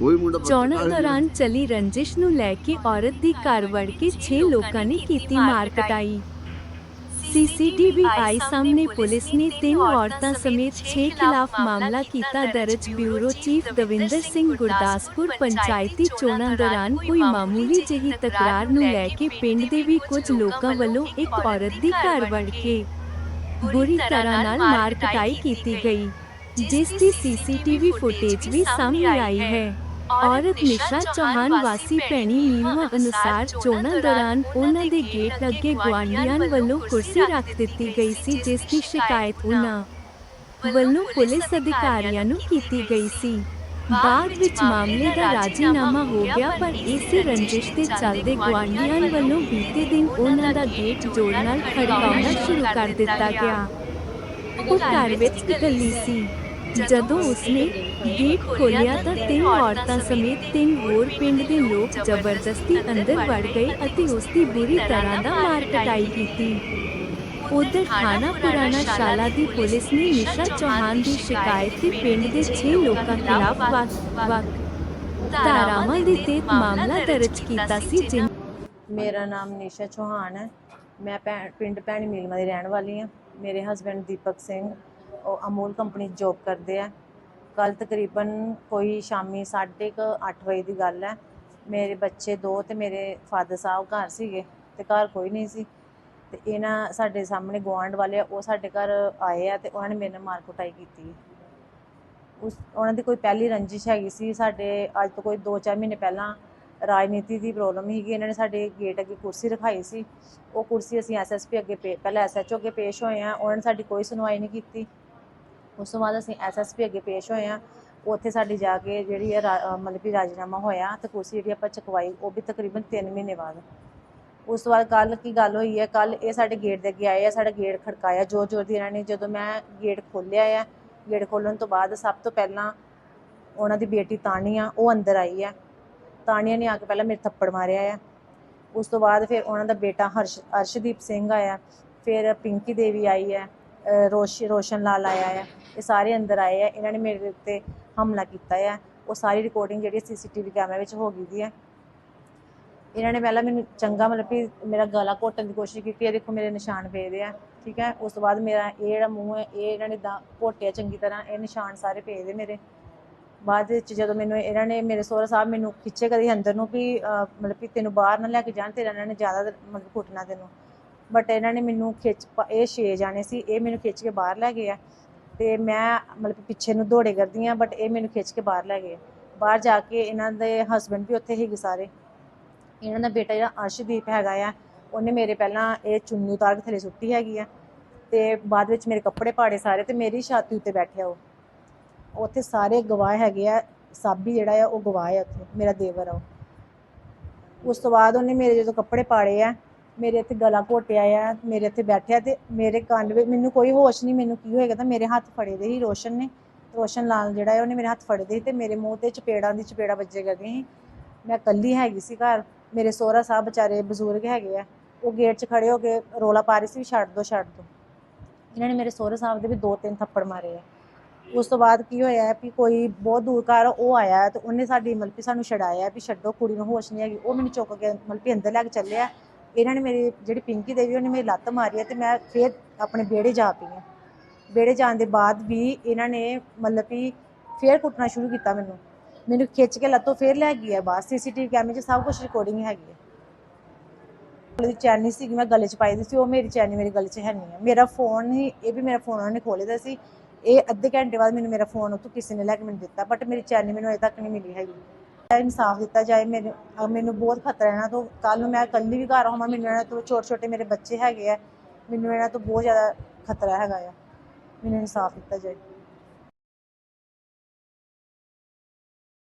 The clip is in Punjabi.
ਕੋਈ ਮੁੰਡਾ ਚੋਣਾਂ ਦੌਰਾਨ ਚਲੀ ਰੰਜਿਸ਼ ਨੂੰ ਲੈ ਕੇ ਔਰਤ ਦੀ ਘਰ ਵੜ ਕੇ 6 ਲੋਕਾਂ ਨੇ ਕੀਤੀ ਮਾਰ ਕਟਾਈ। ਸੀਸੀਟੀਵੀ ਆਈ ਸਾਹਮਣੇ ਪੁਲਿਸ ਨੇ ਤਿੰਨ ਔਰਤਾਂ ਸਮੇਤ 6 ਖਿਲਾਫ ਮਾਮਲਾ ਕੀਤਾ। ਦਰਜ ਬਿਊਰੋ ਚੀਫ ਦਵਿੰਦਰ ਸਿੰਘ ਗੁਰਦਾਸਪੁਰ ਪੰਚਾਇਤੀ ਚੋਣਾਂ ਦੌਰਾਨ ਕੋਈ ਮਾਮੂਲੀ ਜਿਹੀ ਤਕਰਾਰ ਨੂੰ ਲੈ ਕੇ ਪਿੰਡ ਦੇ ਵੀ ਕੁਝ ਲੋਕਾਂ ਵੱਲੋਂ ਇੱਕ ਔਰਤ ਦੀ ਘਰ ਵੜ ਕੇ ਬੁਰੀ ਤਰ੍ਹਾਂ ਨਾਲ ਮਾਰ ਕਟਾਈ ਕੀਤੀ ਗਈ। ਜਿਸ ਦੀ ਸੀਸੀਟੀਵੀ ਫੁਟੇਜ ਵੀ ਸਾਹਮਣੇ ਆਈ ਹੈ ਔਰਤ ਨਿਸ਼ਾ ਚੌਹਾਨ ਵਾਸੀ ਪੈਣੀ ਨੀਮਾ ਅਨੁਸਾਰ ਚੋਣਾਂ ਦੌਰਾਨ ਉਹਨਾਂ ਦੇ ਗੇਟ ਅੱਗੇ ਗੁਆਂਢੀਆਂ ਵੱਲੋਂ ਕੁਰਸੀ ਰੱਖ ਦਿੱਤੀ ਗਈ ਸੀ ਜਿਸ ਦੀ ਸ਼ਿਕਾਇਤ ਉਹਨਾਂ ਵੱਲੋਂ ਪੁਲਿਸ ਅਧਿਕਾਰੀਆਂ ਨੂੰ ਕੀਤੀ ਗਈ ਸੀ ਬਾਅਦ ਵਿੱਚ ਮਾਮਲੇ ਦਾ ਰਾਜੀਨਾਮਾ ਹੋ ਗਿਆ ਪਰ ਇਸੇ ਰੰਜਿਸ਼ ਦੇ ਚੱਲਦੇ ਗੁਆਂਢੀਆਂ ਵੱਲੋਂ ਬੀਤੇ ਦਿਨ ਉਹਨਾਂ ਦਾ ਗੇਟ ਜੋੜ ਨਾਲ ਖੜਕਾਉਣਾ ਸ਼ੁਰੂ ਕਰ ਦਿੱਤਾ ਗਿਆ ਉਹ ਘਰ ਵਿੱਚ ਇਕੱਲੀ ਸੀ ਜਦੋਂ ਉਸਨੇ ਗੇਟ ਖੋਲ੍ਹਿਆ ਤਾਂ ਤਿੰਨ ਔਰਤਾਂ ਸਮੇਤ ਤਿੰਨ ਹੋਰ ਪਿੰਡ ਦੇ ਲੋਕ ਜ਼ਬਰਦਸਤੀ ਅੰਦਰ ਵੜ ਗਏ ਅਤੇ ਉਸ ਬੁਰੀ ਤਰ੍ਹਾਂ ਦਾ ਮਾਰ ਕਟਾਈ ਕੀਤੀ। ਉਧਰ ਥਾਣਾ ਪੁਰਾਣਾ ਸ਼ਾਲਾ ਦੀ ਪੁਲਿਸ ਨੇ ਨਿਸ਼ਾ ਚੌਹਾਨ ਦੀ ਸ਼ਿਕਾਇਤ ਤੇ ਪਿੰਡ ਦੇ 6 ਲੋਕਾਂ ਖਿਲਾਫ ਵੱਖ-ਵੱਖ ਧਾਰਾਵਾਂ ਦੇ ਤਹਿਤ ਮਾਮਲਾ ਦਰਜ ਕੀਤਾ ਸੀ, ਜਿਨ ਮੇਰਾ ਨਾਮ ਨਿਸ਼ਾ ਚੌਹਾਨ ਹੈ। ਮੈਂ ਪਿੰਡ ਭੈਣੀ ਮੀਲਮਾ ਦੀ ਰਹਿਣ ਵਾਲੀ ਹਾਂ। ਮੇਰੇ ਹਸਬੰਡ ਦੀਪਕ ਸਿੰਘ ਉਹ ਅਮੂਲ ਕੰਪਨੀ 'ਚ ਜੌਬ ਕਰਦੇ ਆ। ਕੱਲ ਤਕਰੀਬਨ ਕੋਈ ਸ਼ਾਮੀ 8:30 ਵਜੇ ਦੀ ਗੱਲ ਹੈ। ਮੇਰੇ ਬੱਚੇ ਦੋ ਤੇ ਮੇਰੇ ਫਾਦਰ ਸਾਹਿਬ ਘਰ ਸੀਗੇ ਤੇ ਘਰ ਕੋਈ ਨਹੀਂ ਸੀ। ਤੇ ਇਹਨਾਂ ਸਾਡੇ ਸਾਹਮਣੇ ਗੁਆਂਢ ਵਾਲੇ ਆ, ਉਹ ਸਾਡੇ ਘਰ ਆਏ ਆ ਤੇ ਉਹਨਾਂ ਨੇ ਮੇਰੇ ਨਾਲ ਮਾਰ ਕੁਟਾਈ ਕੀਤੀ। ਉਸ ਉਹਨਾਂ ਦੀ ਕੋਈ ਪਹਿਲੀ ਰੰਜਿਸ਼ ਹੈਗੀ ਸੀ। ਸਾਡੇ ਅੱਜ ਤੋਂ ਕੋਈ 2-4 ਮਹੀਨੇ ਪਹਿਲਾਂ ਰਾਜਨੀਤੀ ਦੀ ਪ੍ਰੋਬਲਮ ਸੀਗੀ। ਇਹਨਾਂ ਨੇ ਸਾਡੇ ਗੇਟ ਅੱਗੇ ਕੁਰਸੀ ਰਖਾਈ ਸੀ। ਉਹ ਕੁਰਸੀ ਅਸੀਂ ਐਸਐਸਪੀ ਅੱਗੇ ਪੇ, ਪਹਿਲਾਂ ਐਸਐਚਓ ਅੱਗੇ ਪੇਸ਼ ਹੋਏ ਆ। ਉਹਨਾਂ ਨੇ ਸਾਡੀ ਕੋਈ ਸੁਣਵਾਈ ਨਹੀਂ ਕੀਤੀ। ਉਸ ਤੋਂ ਬਾਅਦ ਅਸੀਂ ਐਸਐਸਪੀ ਅੱਗੇ ਪੇਸ਼ ਹੋਏ ਆ ਉੱਥੇ ਸਾਡੀ ਜਾ ਕੇ ਜਿਹੜੀ ਹੈ ਰਾ- ਅਹ ਮਤਲਬ ਕਿ ਰਾਜੀਨਾਮਾ ਹੋਇਆ, ਤੇ ਕੁਰਸੀ ਜਿਹੜੀ ਆਪਾਂ ਚਕਵਾਈ, ਉਹ ਵੀ ਤਕਰੀਬਨ 3 ਮਹੀਨੇ ਬਾਅਦ। ਉਸ ਤੋਂ ਬਾਅਦ ਕੱਲ ਕੀ ਗੱਲ ਹੋਈ ਹੈ ਕੱਲ ਇਹ ਸਾਡੇ ਗੇਟ ਦੇ ਅੱਗੇ ਆਏ ਆ, ਸਾਡਾ ਗੇਟ ਖੜਕਾਇਆ ਜ਼ੋਰ ਜ਼ੋਰ ਦੀ ਇਹਨਾਂ ਨੇ। ਜਦੋਂ ਮੈਂ ਗੇਟ ਖੋਲ੍ਹਿਆ ਆ ਗੇਟ ਖੋਲ੍ਹਣ ਤੋਂ ਬਾਅਦ ਸਭ ਤੋਂ ਪਹਿਲਾਂ ਉਹਨਾਂ ਦੀ ਬੇਟੀ ਤਾਨੀਆ, ਉਹ ਅੰਦਰ ਆਈ ਹੈ ਤਾਨੀਆ ਨੇ ਆ ਕੇ ਪਹਿਲਾਂ ਮੇਰੇ ਥੱਪੜ ਮਾਰਿਆ ਆ। ਉਸ ਤੋਂ ਬਾਅਦ ਫਿਰ ਉਹਨਾਂ ਦਾ ਬੇਟਾ ਹਰਸ਼, ਅਰਸ਼ਦੀਪ ਸਿੰਘ ਆਇਆ। ਫਿਰ ਪਿੰਕੀ ਦੇਵੀ ਆਈ ਹੈ ਰੋਸ਼, ਰੋਸ਼ਨ ਲਾਲ ਆਇਆ ਹੈ ਇਹ ਸਾਰੇ ਅੰਦਰ ਆਏ ਆ, ਇਹਨਾਂ ਨੇ ਮੇਰੇ ਉੱਤੇ ਹਮਲਾ ਕੀਤਾ ਹੈ ਉਹ ਸਾਰੀ ਰਿਕਾਰਡਿੰਗ ਜਿਹੜੀ ਸੀਸੀਟੀਵੀ ਕੈਮਰੇ ਵਿੱਚ ਹੋ ਗਈ ਦੀ ਹੈ ਇਹਨਾਂ ਨੇ ਪਹਿਲਾਂ ਮੈਨੂੰ ਚੰਗਾ ਮਤਲਬ ਕਿ ਮੇਰਾ ਗਲਾ ਘੋਟਣ ਦੀ ਕੋਸ਼ਿਸ਼ ਕੀਤੀ ਹੈ ਦੇਖੋ ਮੇਰੇ ਨਿਸ਼ਾਨ ਪਏ ਦੇ ਆ, ਠੀਕ ਹੈ ਉਸ ਤੋਂ ਬਾਅਦ ਮੇਰਾ ਇਹ ਜਿਹੜਾ ਮੂੰਹ ਹੈ ਇਹ ਇਹਨਾਂ ਨੇ ਦਾ ਘੋਟਿਆ ਚੰਗੀ ਤਰ੍ਹਾਂ, ਇਹ ਨਿਸ਼ਾਨ ਸਾਰੇ ਪਏ ਦੇ ਮੇਰੇ। ਬਾਅਦ ਵਿੱਚ ਜਦੋਂ ਮੈਨੂੰ ਇਹਨਾਂ ਨੇ ਮੇਰੇ ਸੋਹਰਾ ਸਾਹਿਬ ਮੈਨੂੰ ਖਿੱਚੇ ਕਦੀ ਅੰਦਰ ਨੂੰ ਵੀ ਮਤਲਬ ਕਿ ਤੈਨੂੰ ਬਾਹਰ ਨਾ ਲੈ ਕੇ ਜਾਣ, ਤੇਰਾ ਇਹਨਾਂ ਨੇ ਜ਼ਿਆਦਾ ਮਤਲਬ ਘੁੱਟਣਾ ਤੈਨੂੰ। ਬਟ ਇਹਨਾਂ ਨੇ ਮੈਨੂੰ ਖਿੱਚ ਪ- ਇਹ ਛੇ ਜਾਣੇ ਸੀ, ਇਹ ਮੈਨੂੰ ਖਿੱਚ ਕੇ ਬਾਹਰ ਲੈ ਗਏ ਆ। ਤੇ ਮੈਂ ਮਤਲਬ ਪਿੱਛੇ ਨੂੰ ਦੌੜੇ ਕਰਦੀ ਆ ਬਟ ਇਹ ਮੈਨੂੰ ਖਿੱਚ ਕੇ ਬਾਹਰ ਲੈ ਗਏ। ਬਾਹਰ ਜਾ ਕੇ ਇਹਨਾਂ ਦੇ ਹਸਬੰਡ ਵੀ ਉੱਥੇ ਹੀ ਸਾਰੇ। ਇਹਨਾਂ ਦਾ ਬੇਟਾ ਜਿਹੜਾ ਅਰਸ਼ਦੀਪ ਹੈਗਾ ਆ, ਉਹਨੇ ਮੇਰੇ ਪਹਿਲਾਂ ਇਹ ਚੁੰਨੀ ਉਤਾਰ ਕੇ ਥੱਲੇ ਸੁੱਟੀ ਹੈਗੀ ਆ। ਤੇ ਬਾਅਦ ਵਿੱਚ ਮੇਰੇ ਕੱਪੜੇ ਪਾੜੇ ਸਾਰੇ ਤੇ ਮੇਰੀ ਛਾਤੀ ਉੱਤੇ ਬੈਠਿਆ ਉਹ। ਉੱਥੇ ਸਾਰੇ ਗਵਾਹ ਹੈਗੇ ਆ, ਸਾਬੀ ਜਿਹੜਾ ਆ, ਉਹ ਗਵਾਹ ਆ ਉੱਥੇ, ਮੇਰਾ ਦੇਵਰ ਆ ਉਹ। ਉਸ ਤੋਂ ਬਾਅਦ ਉਹਨੇ ਮੇਰੇ ਜਦੋਂ ਕੱਪੜੇ ਪਾੜੇ ਆ ਮੇਰੇ ਇੱਥੇ ਗਲਾ ਘੋਟਿਆ ਆ, ਮੇਰੇ ਇੱਥੇ ਬੈਠਿਆ ਤੇ ਮੇਰੇ ਕੰਨ ਵਿੱਚ ਮੈਨੂੰ ਕੋਈ ਹੋਸ਼ ਨਹੀਂ, ਮੈਨੂੰ ਕੀ ਹੋਏਗਾ ਤਾਂ ਮੇਰੇ ਹੱਥ ਫੜੇ ਦੇ ਹੀ ਰੋਸ਼ਨ ਨੇ। ਰੋਸ਼ਨ ਲਾਲ ਜਿਹੜਾ ਹੈ ਉਹਨੇ ਮੇਰੇ ਹੱਥ ਫੜੇ ਦੇ ਸੀ ਤੇ ਮੇਰੇ ਮੂੰਹ ਤੇ ਚਪੇੜਾਂ ਦੀ ਚਪੇੜਾ ਵੱਜੇ ਕਰਦੀਆਂ ਸੀ। ਮੈਂ ਇਕੱਲੀ ਹੈਗੀ ਸੀ ਘਰ, ਮੇਰੇ ਸਹੁਰਾ ਸਾਹਿਬ ਵਿਚਾਰੇ ਬਜ਼ੁਰਗ ਹੈਗੇ ਆ, ਉਹ ਗੇਟ 'ਚ ਖੜੇ ਹੋ ਕੇ ਰੋਲਾ ਪਾ ਰਹੇ ਸੀ ਵੀ ਛੱਡ ਦੋ ਛੱਡ ਦੋ। ਇਹਨਾਂ ਨੇ ਮੇਰੇ ਸਹੁਰੇ ਸਾਹਿਬ ਦੇ ਵੀ ਦੋ ਤਿੰਨ ਥੱਪੜ ਮਾਰੇ ਆ। ਉਸ ਤੋਂ ਬਾਅਦ ਕੀ ਹੋਇਆ ਵੀ ਕੋਈ ਬਹੁਤ ਦੂਰ ਘਰ ਉਹ ਆਇਆ ਤੇ ਉਹਨੇ ਸਾਡੀ ਮਤਲਬ ਕਿ ਸਾਨੂੰ ਛਡਾਇਆ ਵੀ ਛੱਡੋ, ਕੁੜੀ ਨੂੰ ਹੋਸ਼ ਨਹੀਂ ਹੈਗੀ, ਉਹ ਮੈਨੂੰ ਚੁੱਕ ਕੇ ਮਤਲਬ ਕਿ ਅੰਦਰ ਲੈ ਕੇ ਚੱਲਿਆ। ਇਹਨਾਂ ਨੇ ਮੇਰੀ, ਜਿਹੜੀ ਪਿੰਕੀ ਦੇਵੀ ਉਹਨੇ ਮੇਰੀ ਲੱਤ ਮਾਰੀ ਹੈ ਤੇ ਮੈਂ ਫਿਰ ਆਪਣੇ ਵਿਹੜੇ ਜਾ ਪਈ ਹਾਂ ਵਿਹੜੇ ਜਾਣ ਦੇ ਬਾਅਦ ਵੀ ਇਹਨਾਂ ਨੇ ਮਤਲਬ ਕਿ ਫੇਰ ਕੁੱਟਣਾ ਸ਼ੁਰੂ ਕੀਤਾ ਮੈਨੂੰ। ਮੈਨੂੰ ਖਿੱਚ ਕੇ ਲੱਤੋਂ ਫੇਰ ਲੈ ਗਈ ਹੈ ਬਾਹਰ। ਸੀਸੀਟੀਵੀ ਕੈਮਰੇ 'ਚ ਸਭ ਕੁਝ ਰਿਕਾਰਡਿੰਗ ਹੈਗੀ ਹੈ ਉਹਦੀ ਚੈਨੀ ਸੀ ਮੈਂ ਗਲੇ 'ਚ ਪਾਈ ਦੀ ਸੀ, ਉਹ ਮੇਰੀ ਚੈਨੀ ਮੇਰੇ ਗਲੇ 'ਚ ਹੈ ਨਹੀਂ ਹੈ ਮੇਰਾ ਫੋਨ ਹੀ, ਇਹ ਵੀ ਮੇਰਾ ਫੋਨ ਉਹਨਾਂ ਨੇ ਖੋਲੇ ਦਾ ਸੀ। ਇਹ ਅੱਧੇ ਘੰਟੇ ਬਾਅਦ ਮੈਨੂੰ ਮੇਰਾ ਫੋਨ ਉੱਥੋਂ ਕਿਸੇ ਨੇ ਲੈ ਕੇ ਮੈਨੂੰ ਦਿੱਤਾ ਬਟ ਮੇਰੀ ਚੈਨੀ ਮੈਨੂੰ ਅਜੇ ਤੱਕ ਨਹੀਂ ਮਿਲੀ ਹੈਗੀ। ਇਨਸਾਫ ਦਿੱਤਾ ਜਾਏ ਮੇਰੇ, ਅਹ ਮੈਨੂੰ ਬਹੁਤ ਖਤਰਾ ਇਹਨਾਂ ਤੋਂ। ਕੱਲ ਨੂੰ ਮੈਂ ਇਕੱਲੀ ਵੀ ਘਰ ਹੋਵਾਂ, ਮੈਨੂੰ ਇਹਨਾਂ ਤੋਂ ਛੋਟੇ ਛੋਟੇ ਮੇਰੇ ਬੱਚੇ ਹੈਗੇ ਆ, ਮੈਨੂੰ ਇਹਨਾਂ ਤੋਂ ਬਹੁਤ ਜ਼ਿਆਦਾ ਖਤਰਾ ਹੈਗਾ ਆ। ਮੈਨੂੰ ਇਨਸਾਫ ਦਿੱਤਾ ਜਾਏ।